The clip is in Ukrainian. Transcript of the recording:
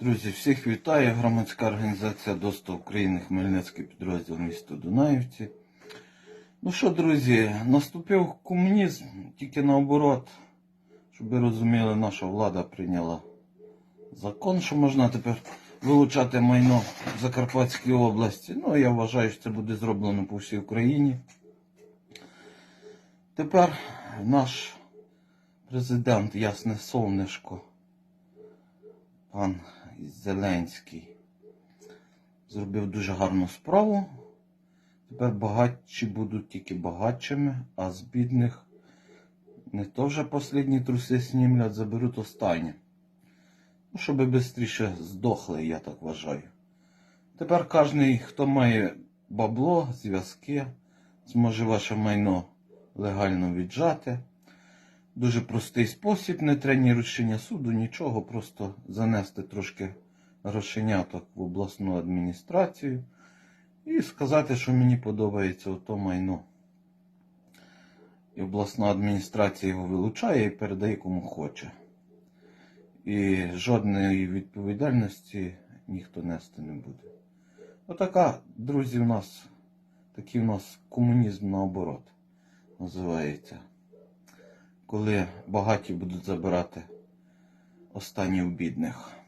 Друзі, всіх вітаю. Громадська організація ДОСТО України, Хмельницький підрозділ місто Дунаївці. Ну що, друзі, наступив комунізм, тільки наоборот, щоб ви розуміли, наша влада прийняла закон, що можна тепер вилучати майно в Закарпатській області. Ну, я вважаю, що це буде зроблено по всій Україні. Тепер наш президент Ясне Солнишко пан Зеленський зробив дуже гарну справу. Тепер багатші будуть тільки багатшими, а з бідних не то вже останні труси знімлять, заберуть останнє. Ну, щоб швидше здохли, я так вважаю. Тепер кожен, хто має бабло, зв'язки, зможе ваше майно легально віджати. Дуже простий спосіб, не треба ні рішення суду, нічого, просто занести трошки грошеняток в обласну адміністрацію і сказати, що мені подобається ото майно. І обласна адміністрація його вилучає і передає кому хоче. І жодної відповідальності ніхто нести не буде. Отака, друзі, у нас такий у нас комунізм наоборот називається коли багаті будуть забирати останні в бідних.